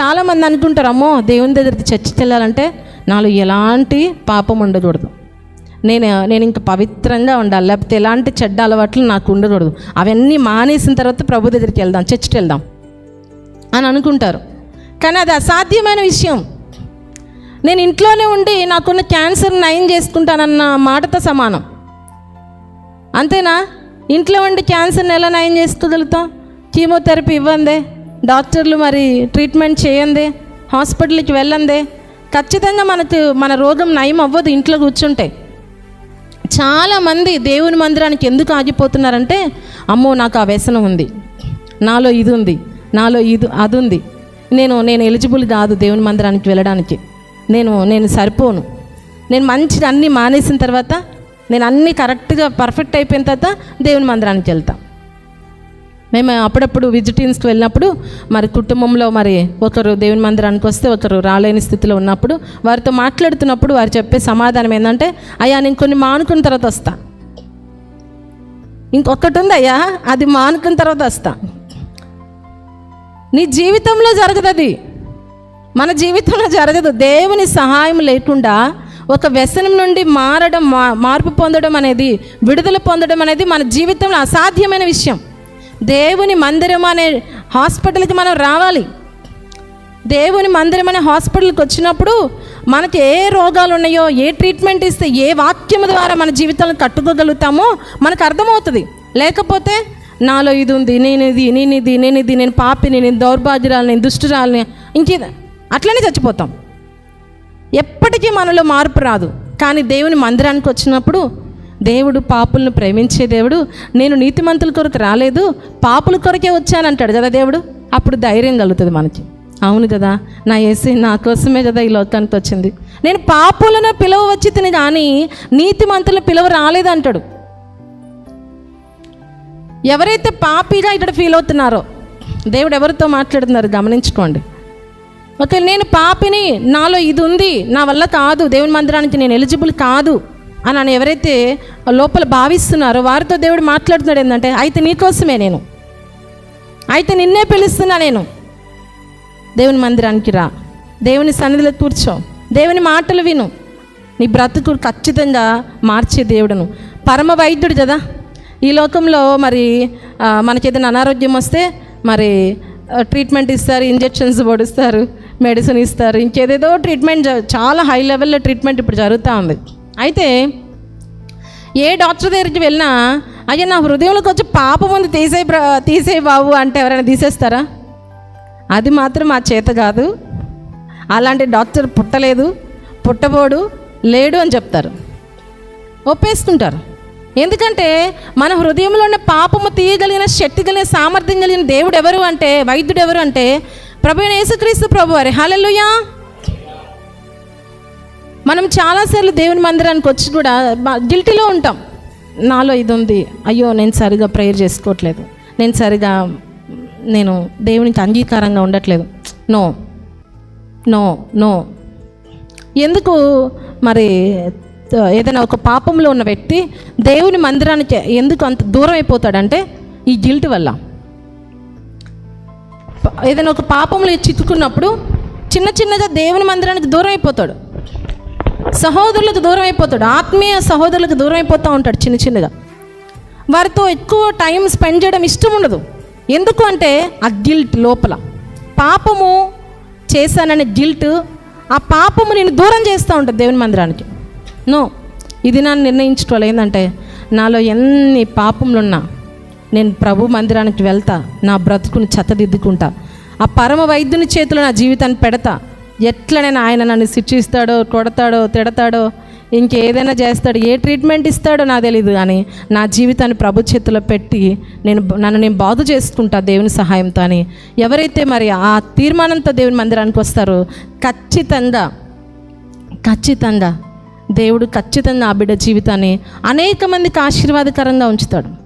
చాలామంది అనుకుంటారు అమ్మో దేవుని దగ్గరికి చర్చికి వెళ్ళాలంటే నాలో ఎలాంటి పాపం ఉండకూడదు. నేను నేను ఇంకా పవిత్రంగా ఉండాలి లేకపోతే ఎలాంటి చెడ్డ అలవాట్లు నాకు ఉండకూడదు. అవన్నీ మానేసిన తర్వాత ప్రభు దగ్గరికి వెళ్దాం చర్చికి వెళ్దాం. అని అనుకుంటారు. కానీ అది అసాధ్యమైన విషయం. నేను ఇంట్లోనే ఉండి నాకున్న క్యాన్సర్ నయం చేసుకుంటానన్న మాటతో సమానం. అంతేనా? ఇంట్లో ఉండి క్యాన్సర్ని ఎలా నయం చేసుకోగలుగుతాం? కీమోథెరపీ ఇవ్వందే. డాక్టర్లు మరి ట్రీట్మెంట్ చేయందే హాస్పిటల్కి వెళ్ళందే. ఖచ్చితంగా మనకు మన రోగం నయం అవ్వదు ఇంట్లో కూర్చుంటే. చాలామంది దేవుని మందిరానికి ఎందుకు ఆగిపోతున్నారంటే అమ్మో నాకు ఆ వ్యసనం ఉంది. నాలో ఇది ఉంది. నాలో ఇది అది ఉంది నేను నేను ఎలిజిబుల్ కాదు దేవుని మందిరానికి వెళ్ళడానికి. నేను నేను సరిపోను. నేను మంచిగా అన్నీ మానేసిన తర్వాత నేను అన్నీ కరెక్ట్గా పర్ఫెక్ట్ అయిపోయిన తర్వాత దేవుని మందిరానికి వెళ్తా. మేము అప్పుడప్పుడు విజిటింగ్స్కి వెళ్ళినప్పుడు మరి కుటుంబంలో మరి ఒకరు దేవుని మందిరానికి వస్తే ఒకరు రాలేని స్థితిలో ఉన్నప్పుడు వారితో మాట్లాడుతున్నప్పుడు వారు చెప్పే సమాధానం ఏంటంటే అయ్యా నేను కొన్ని మానుకున్న తర్వాత వస్తా. ఇంకొకటి ఉంది అయ్యా అది మానుకున్న తర్వాత వస్తా. నీ జీవితంలో జరగదు అది మన జీవితంలో జరగదు. దేవుని సహాయం లేకుండా ఒక వ్యసనం నుండి మారడం మా మార్పు పొందడం అనేది విడుదల పొందడం అనేది మన జీవితంలో అసాధ్యమైన విషయం. దేవుని మందిరం అనే హాస్పిటల్కి మనం రావాలి. దేవుని మందిరం అనే హాస్పిటల్కి వచ్చినప్పుడు మనకి ఏ రోగాలు ఉన్నాయో ఏ ట్రీట్మెంట్ ఇస్తే ఏ వాక్యం ద్వారా మన జీవితాలను కట్టుకోగలుగుతామో మనకు అర్థమవుతుంది. లేకపోతే నాలో ఇది ఉంది నేను ఇది నేను ఇది నేను ఇది నేను పాపిని నేను దౌర్భాగ్యురాలని నేను దుష్టురాలని ఇంకేదా? అట్లనే చచ్చిపోతాం. ఎప్పటికీ మనలో మార్పు రాదు. కానీ దేవుని మందిరానికి వచ్చినప్పుడు దేవుడు పాపులను ప్రేమించే దేవుడు. నేను నీతిమంతుల కొరకు రాలేదు పాపుల కొరకే వచ్చానంటాడు కదా దేవుడు. అప్పుడు ధైర్యం కలుగుతుంది మనకి. అవును కదా నా ఏసీ నా కోసమే కదా ఈ లోకానికి వచ్చింది. నేను పాపులను పిలవ వచ్చి తిని కానీ నీతిమంతులను పిలవ రాలేదంటాడు ఎవరైతే పాపిగా ఇక్కడ ఫీల్ అవుతున్నారో దేవుడు ఎవరితో మాట్లాడుతున్నారు గమనించుకోండి. ఓకే నేను పాపిని నాలో ఇది ఉంది నా వల్ల కాదు దేవుని మందిరానికి నేను ఎలిజిబుల్ కాదు అని అని ఎవరైతే లోపల భావిస్తున్నారో వారితో దేవుడు మాట్లాడుతున్నాడు ఏంటంటే అయితే నీకోసమే నేను. అయితే నిన్నే పిలుస్తున్నా నేను. దేవుని మందిరానికి రా. దేవుని సన్నిధిలో కూర్చో. దేవుని మాటలు విను. నీ బ్రతుకు ఖచ్చితంగా మార్చే దేవుడును. పరమ వైద్యుడు కదా. ఈ లోకంలో మరి మనకేదైనా మనకి ఏదైనా అనారోగ్యం వస్తే మరి ట్రీట్మెంట్ ఇస్తారు ఇంజెక్షన్స్ పొడుస్తారు మెడిసిన్ ఇస్తారు ఇంకేదేదో ట్రీట్మెంట్ చాలా హై లెవెల్లో ట్రీట్మెంట్ ఇప్పుడు జరుగుతూ ఉంది. అయితే ఏ డాక్టర్ దగ్గరికి వెళ్ళినా అయ్యా నా హృదయంలోకి వచ్చి పాపం ఉంది తీసే తీసే బాబు అంటే ఎవరైనా తీసేస్తారా? అది మాత్రం మా చేత కాదు. అలాంటి డాక్టర్ పుట్టలేదు పుట్టబోడు లేడు అని చెప్తారు. ఒప్పేసుకుంటారు. ఎందుకంటే మన హృదయంలో ఉన్న పాపము తీయగలిగిన శక్తి కలిగిన సామర్థ్యం కలిగిన దేవుడు ఎవరు అంటే వైద్యుడు ఎవరు అంటే ప్రభు యేసుక్రీస్తు ప్రభు వారి హల్లెలూయా. మనం చాలాసార్లు దేవుని మందిరానికి వచ్చి కూడా గిల్టీలో ఉంటాం. నాలో ఇది ఉంది అయ్యో నేను సరిగా ప్రేయర్ చేసుకోవట్లేదు. నేను సరిగా నేను దేవునికి అంగీకారంగా ఉండట్లేదు. నో. నో. నో. ఎందుకు? మరి ఏదైనా ఒక పాపంలో ఉన్న వ్యక్తి దేవుని మందిరానికి ఎందుకు అంత దూరం అయిపోతాడంటే ఈ గిల్ట్ వల్ల. ఏదైనా ఒక పాపంలో చిక్కుకున్నప్పుడు చిన్న చిన్నగా దేవుని మందిరానికి దూరం అయిపోతాడు. సహోదరులకు దూరం అయిపోతాడు ఆత్మీయ సహోదరులకు దూరం అయిపోతూ ఉంటాడు చిన్న చిన్నగా. వారితో ఎక్కువ టైం స్పెండ్ చేయడం ఇష్టం ఉండదు. ఎందుకు అంటే ఆ గిల్ట్ లోపల. పాపము చేశాననే గిల్ట్ ఆ పాపము నేను దూరం చేస్తూ ఉంటుంది దేవుని మందిరానికి. నో ఇది నన్ను నిర్ణయించుకోవాలి. ఏంటంటే నాలో ఎన్ని పాపములున్నా నేను ప్రభు మందిరానికి వెళ్తా నా బ్రతుకుని చెత్తదిద్దుకుంటా. ఆ పరమ వైద్యుని చేతిలో నా జీవితాన్ని పెడతా ఎట్లనైనా ఆయన నన్ను శిక్షిస్తాడో కొడతాడో తిడతాడో ఇంకేదైనా చేస్తాడు ఏ ట్రీట్మెంట్ ఇస్తాడో నాకు తెలియదు కానీ నా జీవితాన్ని ప్రభు చేతిలో పెట్టి నేను నన్ను నేను బాధ చేసుకుంటా దేవుని సహాయంతో అని. ఎవరైతే మరి ఆ తీర్మానంతో దేవుని మందిరానికి వస్తారో ఖచ్చితంగా ఖచ్చితంగా దేవుడు ఖచ్చితంగా ఆ బిడ్డ జీవితాన్ని అనేక మందికి ఆశీర్వాదకరంగా ఉంచుతాడు.